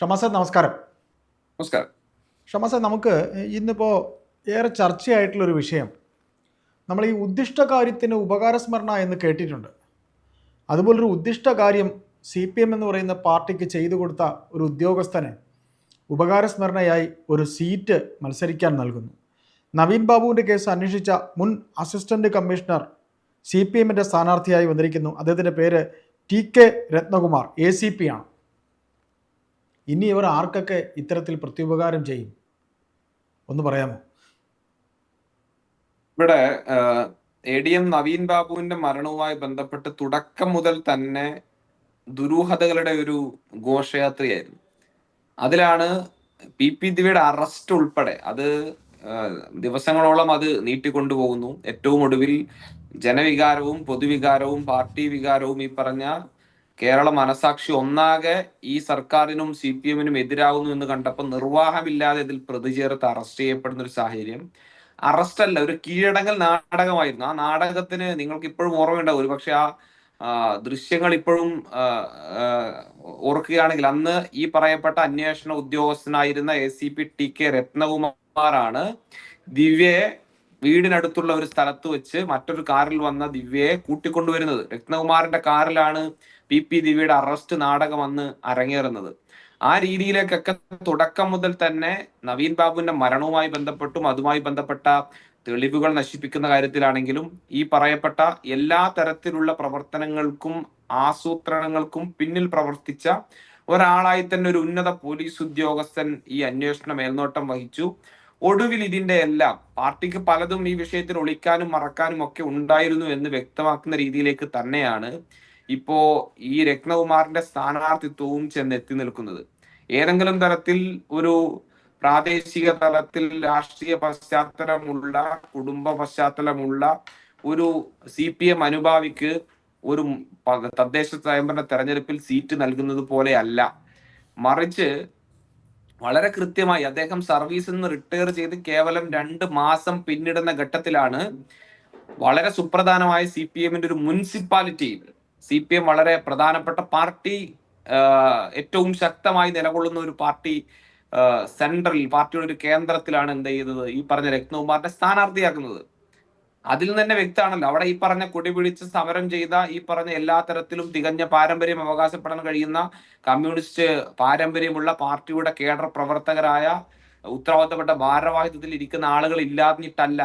ഷമാസ നമസ്കാരം. നമസ്കാരം. ഷമാസ നമുക്ക് ഇന്നിപ്പോൾ ഏറെ ചർച്ചയായിട്ടുള്ളൊരു വിഷയം. നമ്മൾ ഈ ഉദ്ദിഷ്ട കാര്യത്തിന് ഉപകാരസ്മരണ എന്ന് കേട്ടിട്ടുണ്ട്. അതുപോലൊരു ഉദ്ദിഷ്ട കാര്യം സി പി എം എന്ന് പറയുന്ന പാർട്ടിക്ക് ചെയ്തു കൊടുത്ത ഒരു ഉദ്യോഗസ്ഥന് ഉപകാരസ്മരണയായി ഒരു സീറ്റ് മത്സരിക്കാൻ നൽകുന്നു. നവീൻ ബാബുവിന്റെ കേസ് അന്വേഷിച്ച മുൻ അസിസ്റ്റന്റ് കമ്മീഷണർ സി പി എമ്മിന്റെ സ്ഥാനാർത്ഥിയായി വന്നിരിക്കുന്നു. അദ്ദേഹത്തിന്റെ പേര് T K Ratnakumar A C P ആണ്. ഇനി ഇവർ ആർക്കൊക്കെ ഇത്തരത്തിൽ പ്രത്യുപകാരം ചെയ്യും? ഒന്ന് പറയാമോ? ഇവിടെ എ ഡി എം നവീൻ ബാബുവിന്റെ മരണവുമായി ബന്ധപ്പെട്ട് തുടക്കം മുതൽ തന്നെ ദുരൂഹതകളുടെ ഒരു ഘോഷയാത്രയായിരുന്നു. അതിലാണ് പി പി ദിവയുടെ അറസ്റ്റ് ഉൾപ്പെടെ അത് ദിവസങ്ങളോളം അത് നീട്ടിക്കൊണ്ടുപോകുന്നു. ഏറ്റവും ഒടുവിൽ ജനവികാരവും പൊതുവികാരവും പാർട്ടി വികാരവും ഈ പറഞ്ഞ കേരള മനസാക്ഷി ഒന്നാകെ ഈ സർക്കാരിനും സി പി എമ്മിനും എതിരാകുന്നു എന്ന് കണ്ടപ്പോൾ നിർവാഹമില്ലാതെ ഇതിൽ പ്രതി ചേർത്ത് അറസ്റ്റ് ചെയ്യപ്പെടുന്ന ഒരു സാഹചര്യം. അറസ്റ്റ് അല്ല ഒരു കീഴടങ്ങൽ നാടകമായിരുന്നു. ആ നാടകത്തിന് നിങ്ങൾക്ക് ഇപ്പോഴും ഓർമ്മയുണ്ടാവും ഒരു പക്ഷെ ആ ദൃശ്യങ്ങൾ ഇപ്പോഴും ഓർക്കുകയാണെങ്കിൽ അന്ന് ഈ പറയപ്പെട്ട അന്വേഷണ ഉദ്യോഗസ്ഥനായിരുന്ന A C P T K രത്നകുമാറാണ് ദിവ്യയെ വീടിനടുത്തുള്ള ഒരു സ്ഥലത്ത് വെച്ച് മറ്റൊരു കാറിൽ വന്ന ദിവ്യയെ കൂട്ടിക്കൊണ്ടുവരുന്നത്. രത്നകുമാറിന്റെ കാറിലാണ് പി. പി. ദിവ്യയുടെ അറസ്റ്റ് നാടകം അന്ന് അരങ്ങേറുന്നത്. ആ രീതിയിലേക്കൊക്കെ തുടക്കം മുതൽ തന്നെ നവീൻ ബാബുവിന്റെ മരണവുമായി ബന്ധപ്പെട്ടും അതുമായി ബന്ധപ്പെട്ട തെളിവുകൾ നശിപ്പിക്കുന്ന കാര്യത്തിലാണെങ്കിലും ഈ പറയപ്പെട്ട എല്ലാ തരത്തിലുള്ള പ്രവർത്തനങ്ങൾക്കും ആസൂത്രണങ്ങൾക്കും പിന്നിൽ പ്രവർത്തിച്ച ഒരാളായി തന്നെ ഒരു ഉന്നത പോലീസ് ഉദ്യോഗസ്ഥൻ ഈ അന്വേഷണ മേൽനോട്ടം വഹിച്ചു. ഒടുവിൽ ഇതിന്റെ എല്ലാം പാർട്ടിക്ക് പലതും ഈ വിഷയത്തിൽ ഒളിക്കാനും മറക്കാനും ഒക്കെ ഉണ്ടായിരുന്നു എന്ന് വ്യക്തമാക്കുന്ന രീതിയിലേക്ക് തന്നെയാണ് ഇപ്പോ ഈ രത്നകുമാറിന്റെ സ്ഥാനാർത്ഥിത്വവും ചെന്നെത്തി നിൽക്കുന്നത്. ഏതെങ്കിലും തരത്തിൽ ഒരു പ്രാദേശിക തലത്തിൽ രാഷ്ട്രീയ പശ്ചാത്തലമുള്ള കുടുംബ പശ്ചാത്തലമുള്ള ഒരു സി പി എം അനുഭാവിക്ക് ഒരു തദ്ദേശ സ്വയംഭരണ തെരഞ്ഞെടുപ്പിൽ സീറ്റ് നൽകുന്നത് പോലെയല്ല മറിച്ച് വളരെ കൃത്യമായി അദ്ദേഹം സർവീസിൽ നിന്ന് റിട്ടയർ ചെയ്ത് കേവലം രണ്ട് മാസം പിന്നിടുന്ന ഘട്ടത്തിലാണ് വളരെ സുപ്രധാനമായ സി പി എമ്മിന്റെ ഒരു മുനിസിപ്പാലിറ്റിയിൽ സി പി എം വളരെ പ്രധാനപ്പെട്ട പാർട്ടി ഏറ്റവും ശക്തമായി നിലകൊള്ളുന്ന ഒരു പാർട്ടി സെൻട്രൽ പാർട്ടിയുടെ ഒരു കേന്ദ്രത്തിലാണ് എന്ത് ചെയ്തത് ഈ പറഞ്ഞ രത്നകുമാറിന്റെ സ്ഥാനാർത്ഥിയാക്കുന്നത്. അതിൽ തന്നെ വ്യക്തമാണല്ലോ. അവിടെ ഈ പറഞ്ഞ കൊടി പിടിച്ച് സമരം ചെയ്ത ഈ പറഞ്ഞ എല്ലാ തരത്തിലും തികഞ്ഞ പാരമ്പര്യം അവകാശപ്പെടാൻ കഴിയുന്ന കമ്മ്യൂണിസ്റ്റ് പാരമ്പര്യമുള്ള പാർട്ടിയുടെ കേഡർ പ്രവർത്തകരായ ഉത്തരവാദിത്തപ്പെട്ട ഭാരവാഹിത്വത്തിൽ ഇരിക്കുന്ന ആളുകൾ ഇല്ലാഞ്ഞിട്ടല്ല.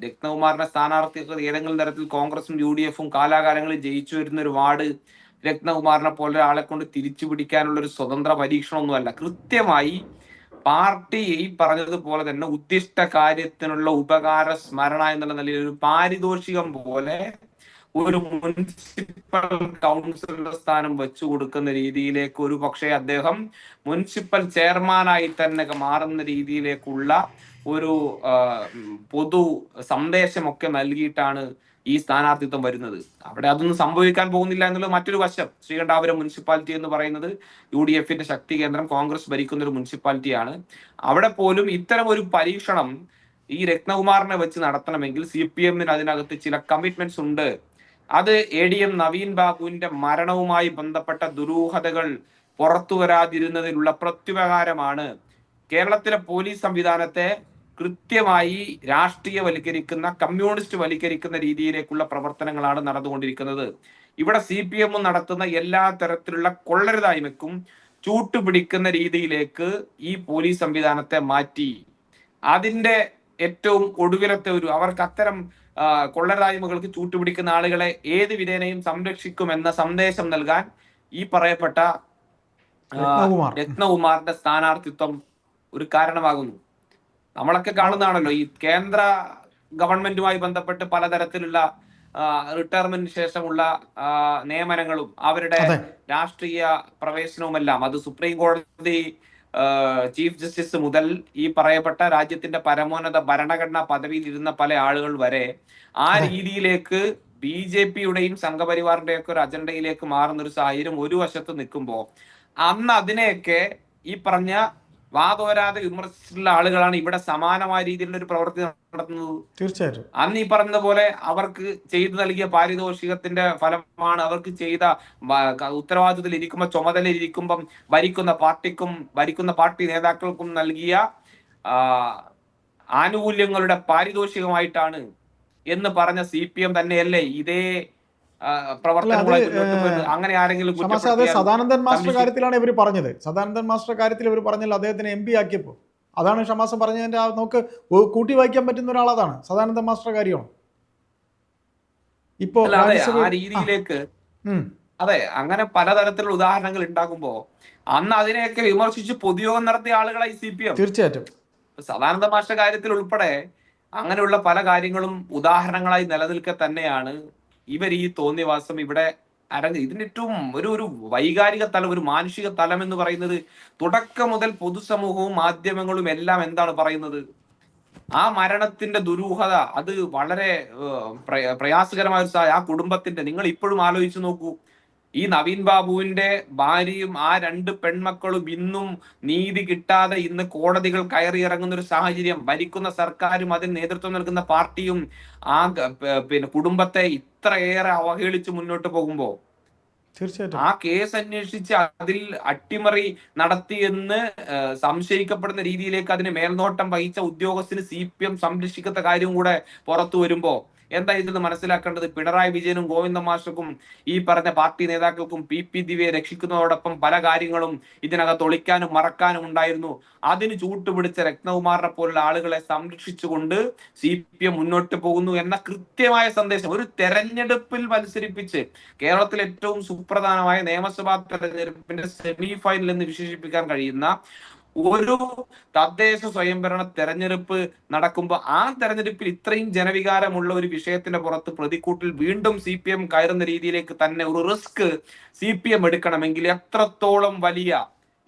രത്നകുമാറിന്റെ സ്ഥാനാർത്ഥികൾ ഏതെങ്കിലും തരത്തിൽ കോൺഗ്രസും യു ഡി എഫും കാലാകാലങ്ങളിൽ ജയിച്ചു വരുന്ന ഒരു വാർഡ് രത്നകുമാറിനെ പോലെ ഒരാളെ കൊണ്ട് തിരിച്ചു പിടിക്കാനുള്ള ഒരു സ്വതന്ത്ര പരീക്ഷണമൊന്നുമല്ല. കൃത്യമായി പാർട്ടി ഈ പറഞ്ഞതുപോലെ തന്നെ ഉദ്ദിഷ്ട കാര്യത്തിനുള്ള ഉപകാര സ്മരണ എന്നുള്ള നിലയിൽ ഒരു പാരിതോഷികം പോലെ ഒരു മുനിസിപ്പൽ കൗൺസിലർ സ്ഥാനം വെച്ചു കൊടുക്കുന്ന രീതിയിലേക്ക് ഒരു പക്ഷേ അദ്ദേഹം മുനിസിപ്പൽ ചെയർമാനായി തന്നെ മാറുന്ന രീതിയിലേക്കുള്ള ഒരു പൊതു സന്ദേശമൊക്കെ നൽകിയിട്ടാണ് ഈ സ്ഥാനാർത്ഥിത്വം വരുന്നത്. അവിടെ അതൊന്നും സംഭവിക്കാൻ പോകുന്നില്ല എന്നുള്ളത് മറ്റൊരു വശം. ശ്രീകണ്ഠാപുരം മുനിസിപ്പാലിറ്റി എന്ന് പറയുന്നത് യു ഡി എഫിന്റെ ശക്തി കേന്ദ്രം കോൺഗ്രസ് ഭരിക്കുന്ന ഒരു മുനിസിപ്പാലിറ്റിയാണ്. അവിടെ പോലും ഇത്തരം ഒരു പരീക്ഷണം ഈ രത്നകുമാറിനെ വെച്ച് നടത്തണമെങ്കിൽ സി പി എമ്മിന് അതിനകത്ത് ചില കമ്മിറ്റ്മെന്റ്സ് ഉണ്ട്. അത് എ ഡി എം നവീൻ ബാബുവിന്റെ മരണവുമായി ബന്ധപ്പെട്ട ദുരൂഹതകൾ പുറത്തു വരാതിരുന്നതിനുള്ള പ്രത്യുപകാരമാണ്. കേരളത്തിലെ പോലീസ് സംവിധാനത്തെ കൃത്യമായി രാഷ്ട്രീയവൽക്കരിക്കുന്ന കമ്മ്യൂണിസ്റ്റ് വൽക്കരിക്കുന്ന രീതിയിലേക്കുള്ള പ്രവർത്തനങ്ങളാണ് നടന്നുകൊണ്ടിരിക്കുന്നത്. ഇവിടെ സി പി എം നടത്തുന്ന എല്ലാ തരത്തിലുള്ള കൊള്ളരുതായ്മയ്ക്കും ചൂട്ടുപിടിക്കുന്ന രീതിയിലേക്ക് ഈ പോലീസ് സംവിധാനത്തെ മാറ്റി. അതിന്റെ ഏറ്റവും ഒടുവിലത്തെ ഒരു അവർക്ക് അത്തരം കൊള്ളരായ്മകൾക്ക് ചൂട്ടുപിടിക്കുന്ന ആളുകളെ ഏത് വിധേനയും സംരക്ഷിക്കുമെന്ന സന്ദേശം നൽകാൻ ഈ പറയപ്പെട്ട രത്നകുമാറിന്റെ സ്ഥാനാർത്ഥിത്വം ഒരു കാരണമാകുന്നു. നമ്മളൊക്കെ കാണുന്നതാണല്ലോ ഈ കേന്ദ്ര ഗവൺമെന്റുമായി ബന്ധപ്പെട്ട് പലതരത്തിലുള്ള റിട്ടയർമെന്റിന് ശേഷമുള്ള നിയമനങ്ങളും അവരുടെ രാഷ്ട്രീയ പ്രവേശനവുമെല്ലാം. അത് സുപ്രീം കോടതി ചീഫ് ജസ്റ്റിസ് മുതൽ ഈ പറയപ്പെട്ട രാജ്യത്തിന്റെ പരമോന്നത ഭരണഘടനാ പദവിയിൽ ഇരുന്ന പല ആളുകൾ വരെ ആ രീതിയിലേക്ക് ബി ജെ പിയുടെയും സംഘപരിവാറിന്റെയും ഒക്കെ ഒരു അജണ്ടയിലേക്ക് മാറുന്ന ഒരു സാഹചര്യം ഒരു വശത്ത് നിൽക്കുമ്പോൾ അന്ന് അതിനെയൊക്കെ ഈ പറഞ്ഞ വാതോരാതെ വിമർശിച്ചിട്ടുള്ള ആളുകളാണ് ഇവിടെ സമാനമായ രീതിയിലുള്ള ഒരു പ്രവൃത്തി നടത്തുന്നത്. തീർച്ചയായിട്ടും. അന്ന് ഈ പറഞ്ഞതുപോലെ അവർക്ക് ചെയ്തു നൽകിയ പാരിതോഷികത്തിന്റെ ഫലമാണ് അവർക്ക് ചെയ്ത ഉത്തരവാദിത്തത്തിൽ ഇരിക്കുമ്പോൾ ചുമതലയിൽ ഇരിക്കുമ്പം ഭരിക്കുന്ന പാർട്ടിക്കും ഭരിക്കുന്ന പാർട്ടി നേതാക്കൾക്കും നൽകിയ ആനുകൂല്യങ്ങളുടെ പാരിതോഷികമായിട്ടാണ് എന്ന് പറഞ്ഞ സി പി എം തന്നെയല്ലേ ഇതേ അങ്ങനെ ആരെങ്കിലും അത് സദാനന്ദൻ മാസ്റ്റർ കാര്യത്തിലാണ് ഇവർ പറഞ്ഞത്. സദാനന്ദൻ മാസ്റ്റർ കാര്യത്തിൽ ഇവർ പറഞ്ഞാൽ അദ്ദേഹത്തിന് എം പി ആക്കിയപ്പോൾ. അതാണ് ഷമാസം പറഞ്ഞതിന്റെ ആ നമുക്ക് കൂട്ടി വായിക്കാൻ പറ്റുന്ന ഒരാൾ അതാണ്. സദാനന്ദൻ മാസ്റ്റർ കാര്യമാണ്. ഇപ്പോ അതെ ആ രീതിയിലേക്ക് അതെ അങ്ങനെ പലതരത്തിലുള്ള ഉദാഹരണങ്ങൾ ഉണ്ടാകുമ്പോ അന്ന് അതിനെയൊക്കെ വിമർശിച്ച് പൊതുയോഗം നടത്തിയ ആളുകളായി സി പി എം. തീർച്ചയായിട്ടും. സദാനന്ദ മാസ്റ്റർ കാര്യത്തിൽ ഉൾപ്പെടെ അങ്ങനെയുള്ള പല കാര്യങ്ങളും ഉദാഹരണങ്ങളായി നിലനിൽക്കെ തന്നെയാണ് ഇവർ ഈ തോന്നിയവാസം ഇവിടെ അരങ്ങ് ഇതിന് ഏറ്റവും ഒരു ഒരു വൈകാരിക തലം ഒരു മാനുഷിക തലം എന്ന് പറയുന്നത് തുടക്കം മുതൽ പൊതുസമൂഹവും മാധ്യമങ്ങളും എല്ലാം എന്താണ് പറയുന്നത്? ആ മരണത്തിന്റെ ദുരൂഹത അത് വളരെ പ്രയാസകരമായ ഒരു ആ കുടുംബത്തിന്റെ നിങ്ങൾ ഇപ്പോഴും ആലോചിച്ച് നോക്കൂ. ഈ നവീൻ ബാബുവിന്റെ ഭാര്യയും ആ രണ്ട് പെൺമക്കളും ഇന്നും നീതി കിട്ടാതെ ഇന്ന് കോടതികൾ കയറി ഇറങ്ങുന്ന ഒരു സാഹചര്യം ഭരിക്കുന്ന സർക്കാരും അതിന് നേതൃത്വം നൽകുന്ന പാർട്ടിയും ആ പിന്നെ കുടുംബത്തെ ഇത്രയേറെ അവഹേളിച്ച് മുന്നോട്ട് പോകുമ്പോ തീർച്ചയായിട്ടും. ആ കേസ് അന്വേഷിച്ച് അതിൽ അട്ടിമറി നടത്തിയെന്ന് സംശയിക്കപ്പെടുന്ന രീതിയിലേക്ക് അതിന് മേൽനോട്ടം വഹിച്ച ഉദ്യോഗസ്ഥന് സി പി എം സംരക്ഷിക്കുന്ന കാര്യം കൂടെ പുറത്തു വരുമ്പോ എന്താ ഇതിൽ നിന്ന് മനസ്സിലാക്കേണ്ടത്? പിണറായി വിജയനും ഗോവിന്ദ മാഷക്കും ഈ പറഞ്ഞ പാർട്ടി നേതാക്കൾക്കും പി പി ദിവ്യയെ രക്ഷിക്കുന്നതോടൊപ്പം പല കാര്യങ്ങളും ഇതിനകത്ത് ഒളിക്കാനും മറക്കാനും ഉണ്ടായിരുന്നു. അതിന് ചൂട്ടുപിടിച്ച രത്നകുമാറിനെ പോലുള്ള ആളുകളെ സംരക്ഷിച്ചുകൊണ്ട് സി പി എം മുന്നോട്ട് പോകുന്നു എന്ന കൃത്യമായ സന്ദേശം ഒരു തെരഞ്ഞെടുപ്പിൽ മത്സരിപ്പിച്ച് കേരളത്തിൽ ഏറ്റവും സുപ്രധാനമായ നിയമസഭാ തെരഞ്ഞെടുപ്പിന്റെ സെമി ഫൈനൽ എന്ന് വിശേഷിപ്പിക്കാൻ കഴിയുന്ന ഒരു തദ്ദേശ സ്വയംഭരണ തെരഞ്ഞെടുപ്പ് നടക്കുമ്പോൾ ആ തെരഞ്ഞെടുപ്പിൽ ഇത്രയും ജനവികാരമുള്ള ഒരു വിഷയത്തിന്റെ പുറത്ത് പ്രതിക്കൂട്ടിൽ വീണ്ടും സി പി എം കയറുന്ന രീതിയിലേക്ക് തന്നെ ഒരു റിസ്ക് സി പി എം എടുക്കണമെങ്കിൽ എത്രത്തോളം വലിയ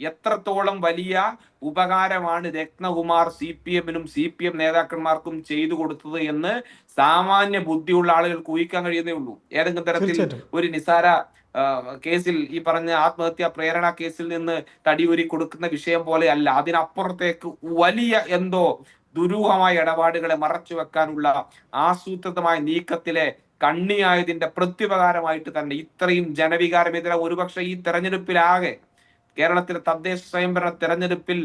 എത്രത്തോളം വലിയ ഉപകാരമാണ് രത്നകുമാർ സി പി എമ്മിനും സി പി എം നേതാക്കന്മാർക്കും ചെയ്തു കൊടുത്തത് എന്ന് സാമാന്യ ബുദ്ധിയുള്ള ആളുകൾക്ക് ഊഹിക്കാൻ കഴിയുന്നേ ഉള്ളൂ. ഏതെങ്കിലും തരത്തിൽ ഒരു നിസാര കേസിൽ ഈ പറഞ്ഞ ആത്മഹത്യാ പ്രേരണ കേസിൽ നിന്ന് തടിയൂരി കൊടുക്കുന്ന വിഷയം പോലെ അല്ല അതിനപ്പുറത്തേക്ക് വലിയ എന്തോ ദുരൂഹമായ ഇടപാടുകളെ മറച്ചു വെക്കാനുള്ള ആസൂത്രിതമായ നീക്കത്തിലെ കണ്ണിയായതിന്റെ പ്രത്യുപകാരമായിട്ട് തന്നെ ഇത്രയും ജനവികാരമെതിരെ ഒരുപക്ഷെ ഈ തെരഞ്ഞെടുപ്പിലാകെ കേരളത്തിലെ തദ്ദേശ സ്വയംഭരണ തെരഞ്ഞെടുപ്പിൽ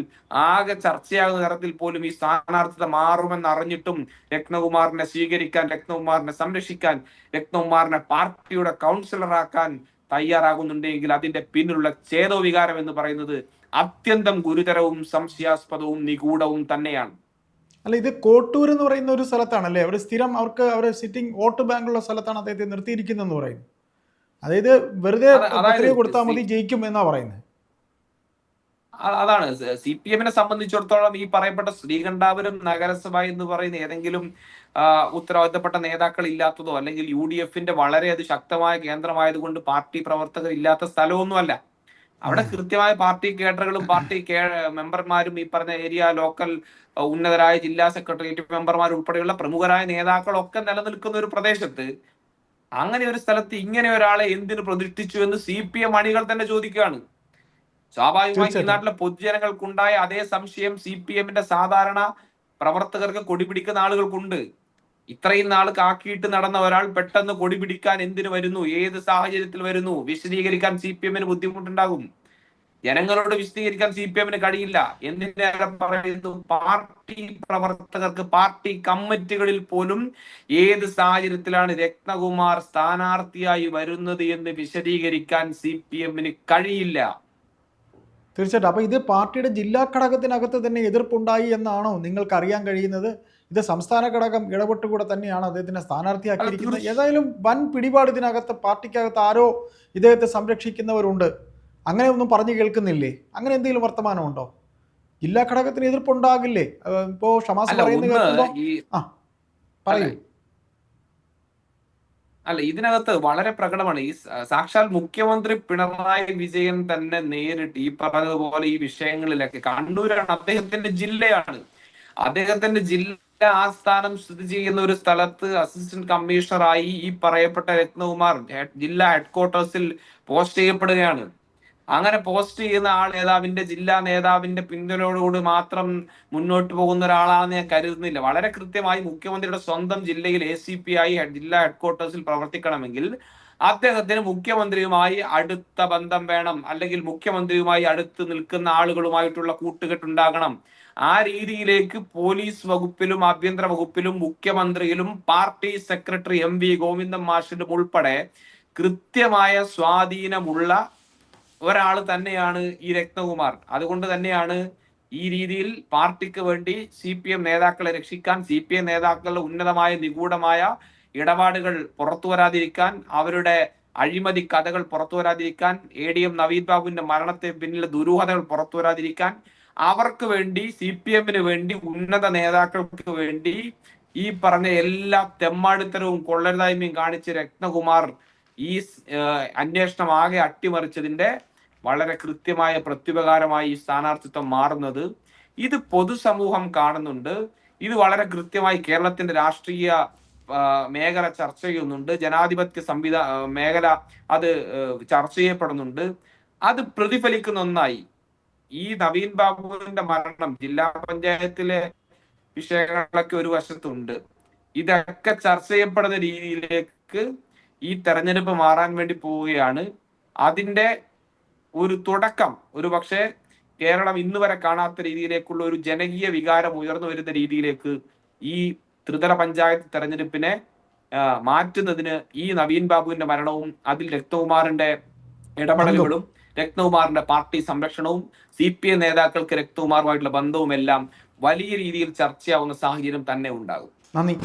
ആകെ ചർച്ചയാകുന്ന തരത്തിൽ പോലും ഈ സ്ഥാനാർത്ഥിത മാറുമെന്ന് അറിഞ്ഞിട്ടും രത്നകുമാറിനെ സ്വീകരിക്കാൻ രത്നകുമാറിനെ സംരക്ഷിക്കാൻ രത്നകുമാറിനെ പാർട്ടിയുടെ കൗൺസിലറാക്കാൻ തയ്യാറാകുന്നുണ്ടെങ്കിൽ അതിന്റെ പിന്നിലുള്ള ചേതോവികാരം എന്ന് പറയുന്നത് അത്യന്തം ഗുരുതരവും സംശയാസ്പദവും നിഗൂഢവും തന്നെയാണ്. അല്ല ഇത് കോട്ടൂർ എന്ന് പറയുന്ന ഒരു സ്ഥലത്താണല്ലേ? അവർ സ്ഥിരം അവർക്ക് അവരെ സിറ്റിംഗ് വോട്ട് ബാങ്കുള്ള സ്ഥലത്താണ് അദ്ദേഹത്തെ നിർത്തിയിരിക്കുന്നതെന്ന് പറയുന്നത് അതായത് വെറുതെ കൊടുത്താൽ മതി ജയിക്കും എന്നാ പറയുന്നത്. അതാണ്. സി പി എമ്മിനെ സംബന്ധിച്ചിടത്തോളം ഈ പറയപ്പെട്ട ശ്രീകണ്ഠാപുരം നഗരസഭ എന്ന് പറയുന്ന ഏതെങ്കിലും ഉത്തരവാദിത്തപ്പെട്ട നേതാക്കൾ ഇല്ലാത്തതോ അല്ലെങ്കിൽ യു ഡി എഫിന്റെ വളരെ അത് ശക്തമായ കേന്ദ്രമായതുകൊണ്ട് പാർട്ടി പ്രവർത്തകർ ഇല്ലാത്ത സ്ഥലമൊന്നുമല്ല. അവിടെ കൃത്യമായ പാർട്ടി കേഡറുകളും പാർട്ടി മെമ്പർമാരും ഈ പറഞ്ഞ ഏരിയ ലോക്കൽ ഉന്നതരായ ജില്ലാ സെക്രട്ടേറിയറ്റ് മെമ്പർമാർ ഉൾപ്പെടെയുള്ള പ്രമുഖരായ നേതാക്കളൊക്കെ നിലനിൽക്കുന്ന ഒരു പ്രദേശത്ത് അങ്ങനെ ഒരു സ്ഥലത്ത് ഇങ്ങനെ ഒരാളെ എന്തിനു പ്രതിഷ്ഠിച്ചു എന്ന് സി പി എം അണികൾ തന്നെ ചോദിക്കുകയാണ്. സ്വാഭാവികമായി ഈ. നാട്ടിലെ പൊതുജനങ്ങൾക്കുണ്ടായ അതേ സംശയം സി പി എമ്മിന്റെ സാധാരണ പ്രവർത്തകർക്ക് കൊടിപിടിക്കുന്ന ആളുകൾക്കുണ്ട്. ഇത്രയും നാൾ കാക്കിയിട്ട് നടന്ന ഒരാൾ പെട്ടെന്ന് കൊടിപിടിക്കാൻ എന്തിനു വരുന്നു? ഏത് സാഹചര്യത്തിൽ വരുന്നു? വിശദീകരിക്കാൻ സി പി എമ്മിന് ബുദ്ധിമുട്ടുണ്ടാകും. ജനങ്ങളോട് വിശദീകരിക്കാൻ സി പി എമ്മിന് കഴിയില്ല. എന്തിനേറെ പറയുന്നു? പാർട്ടി പ്രവർത്തകർക്ക് പാർട്ടി കമ്മിറ്റികളിൽ പോലും ഏത് സാഹചര്യത്തിലാണ് രത്നകുമാർ സ്ഥാനാർത്ഥിയായി വരുന്നത് എന്ന് വിശദീകരിക്കാൻ സി പി എമ്മിന് കഴിയില്ല. തീർച്ചയായിട്ടും. അപ്പോൾ ഇത് പാർട്ടിയുടെ ജില്ലാ ഘടകത്തിനകത്ത് തന്നെ എതിർപ്പുണ്ടായി എന്നാണോ നിങ്ങൾക്ക് അറിയാൻ കഴിയുന്നത്? ഇത് സംസ്ഥാന ഘടകം ഇടപെട്ടുകൂടെ തന്നെയാണ് അദ്ദേഹത്തിനെ സ്ഥാനാർത്ഥിയാക്കിയിരിക്കുന്നത്? ഏതായാലും വൻ പിടിപാട് ഇതിനകത്ത് പാർട്ടിക്കകത്ത് ആരോ ഇദ്ദേഹത്തെ സംരക്ഷിക്കുന്നവരുണ്ട്. അങ്ങനെ ഒന്നും പറഞ്ഞു കേൾക്കുന്നില്ലേ? അങ്ങനെ എന്തെങ്കിലും വർത്തമാനമുണ്ടോ? ജില്ലാ ഘടകത്തിന് എതിർപ്പുണ്ടാകില്ലേ? ഇപ്പോൾ ഇപ്പോ ഷമാസ് പറയുന്നത് കേൾക്കുമ്പോൾ ആ പറയൂ. അല്ല ഇതിനകത്ത് വളരെ പ്രകടമാണ്. ഈ സാക്ഷാൽ മുഖ്യമന്ത്രി പിണറായി വിജയൻ തന്നെ നേരിട്ട് ഈ പറഞ്ഞതുപോലെ ഈ വിഷയങ്ങളിലൊക്കെ കണ്ണൂരാണ് അദ്ദേഹത്തിന്റെ ജില്ലയാണ്. അദ്ദേഹത്തിന്റെ ജില്ല ആസ്ഥാനം സ്ഥിതി ചെയ്യുന്ന ഒരു സ്ഥലത്ത് അസിസ്റ്റന്റ് കമ്മീഷണറായി ഈ പറയപ്പെട്ട രത്നകുമാർ ജില്ലാ ഹെഡ്ക്വാർട്ടേഴ്സിൽ പോസ്റ്റ് ചെയ്യപ്പെടുകയാണ്. അങ്ങനെ പോസ്റ്റ് ചെയ്യുന്ന ആൾ നേതാവിന്റെ ജില്ലാ നേതാവിന്റെ പിന്തുണയോടുകൂടി മാത്രം മുന്നോട്ട് പോകുന്ന ഒരാളാണെന്ന് ഞാൻ കരുതുന്നില്ല. വളരെ കൃത്യമായി മുഖ്യമന്ത്രിയുടെ സ്വന്തം ജില്ലയിൽ എ സി പി ആയി ജില്ലാ ഹെഡ്ക്വാർട്ടേഴ്സിൽ പ്രവർത്തിക്കണമെങ്കിൽ അദ്ദേഹത്തിന് മുഖ്യമന്ത്രിയുമായി അടുത്ത ബന്ധം വേണം. അല്ലെങ്കിൽ മുഖ്യമന്ത്രിയുമായി അടുത്ത് നിൽക്കുന്ന ആളുകളുമായിട്ടുള്ള കൂട്ടുകെട്ടുണ്ടാകണം. ആ രീതിയിലേക്ക് പോലീസ് വകുപ്പിലും ആഭ്യന്തര വകുപ്പിലും മുഖ്യമന്ത്രിയിലും party secretary M V Govindan മാഷിലും ഉൾപ്പെടെ കൃത്യമായ സ്വാധീനമുള്ള ഒരാൾ തന്നെയാണ് ഈ രത്നകുമാർ. അതുകൊണ്ട് തന്നെയാണ് ഈ രീതിയിൽ പാർട്ടിക്ക് വേണ്ടി സി പി എം നേതാക്കളെ രക്ഷിക്കാൻ സി പി എം നേതാക്കളുടെ ഉന്നതമായ നിഗൂഢമായ ഇടപാടുകൾ പുറത്തു വരാതിരിക്കാൻ അവരുടെ അഴിമതി കഥകൾ പുറത്തു വരാതിരിക്കാൻ എ ഡി എം നവീൻ ബാബുവിന്റെ മരണത്തെ പിന്നിലെ ദുരൂഹതകൾ പുറത്തു വരാതിരിക്കാൻ അവർക്ക് വേണ്ടി സി പി എമ്മിന് വേണ്ടി ഉന്നത നേതാക്കൾക്ക് വേണ്ടി ഈ പറഞ്ഞ എല്ലാ തെമ്മാടിത്തരവും കൊള്ളരുതായ്മയും കാണിച്ച് രത്നകുമാർ ഈ അന്വേഷണം ആകെ അട്ടിമറിച്ചതിന്റെ വളരെ കൃത്യമായ പ്രത്യുപകാരമായി ഈ സ്ഥാനാർത്ഥിത്വം മാറുന്നത് ഇത് പൊതുസമൂഹം കാണുന്നുണ്ട്. ഇത് വളരെ കൃത്യമായി കേരളത്തിന്റെ രാഷ്ട്രീയ മേഖല ചർച്ച ചെയ്യുന്നുണ്ട്. ജനാധിപത്യ സംവിധാ മേഖല അത് ചർച്ച ചെയ്യപ്പെടുന്നുണ്ട്. അത് പ്രതിഫലിക്കുന്ന ഒന്നായി ഈ നവീൻ ബാബുവിന്റെ മരണം ജില്ലാ പഞ്ചായത്തിലെ വിഷയങ്ങളൊക്കെ ഒരു വശത്തുണ്ട്. ഇതൊക്കെ ചർച്ച ചെയ്യപ്പെടുന്ന രീതിയിലേക്ക് ഈ തെരഞ്ഞെടുപ്പ് മാറാൻ വേണ്ടി പോവുകയാണ്. അതിന്റെ ഒരു തുടക്കം ഒരു പക്ഷേ കേരളം ഇന്ന് വരെ കാണാത്ത രീതിയിലേക്കുള്ള ഒരു ജനകീയ വികാരം ഉയർന്നു വരുന്ന രീതിയിലേക്ക് ഈ ത്രിതല പഞ്ചായത്ത് തെരഞ്ഞെടുപ്പിനെ മാറ്റുന്നതിന് ഈ നവീൻ ബാബുവിന്റെ മരണവും അതിൽ രക്തകുമാറിന്റെ ഇടപെടലുകളും രക്തകുമാറിന്റെ പാർട്ടി സംരക്ഷണവും സി പി എം നേതാക്കൾക്ക് രക്തകുമാറുമായിട്ടുള്ള ബന്ധവും എല്ലാം വലിയ രീതിയിൽ ചർച്ചയാവുന്ന സാഹചര്യം തന്നെ ഉണ്ടാകും. നന്ദി.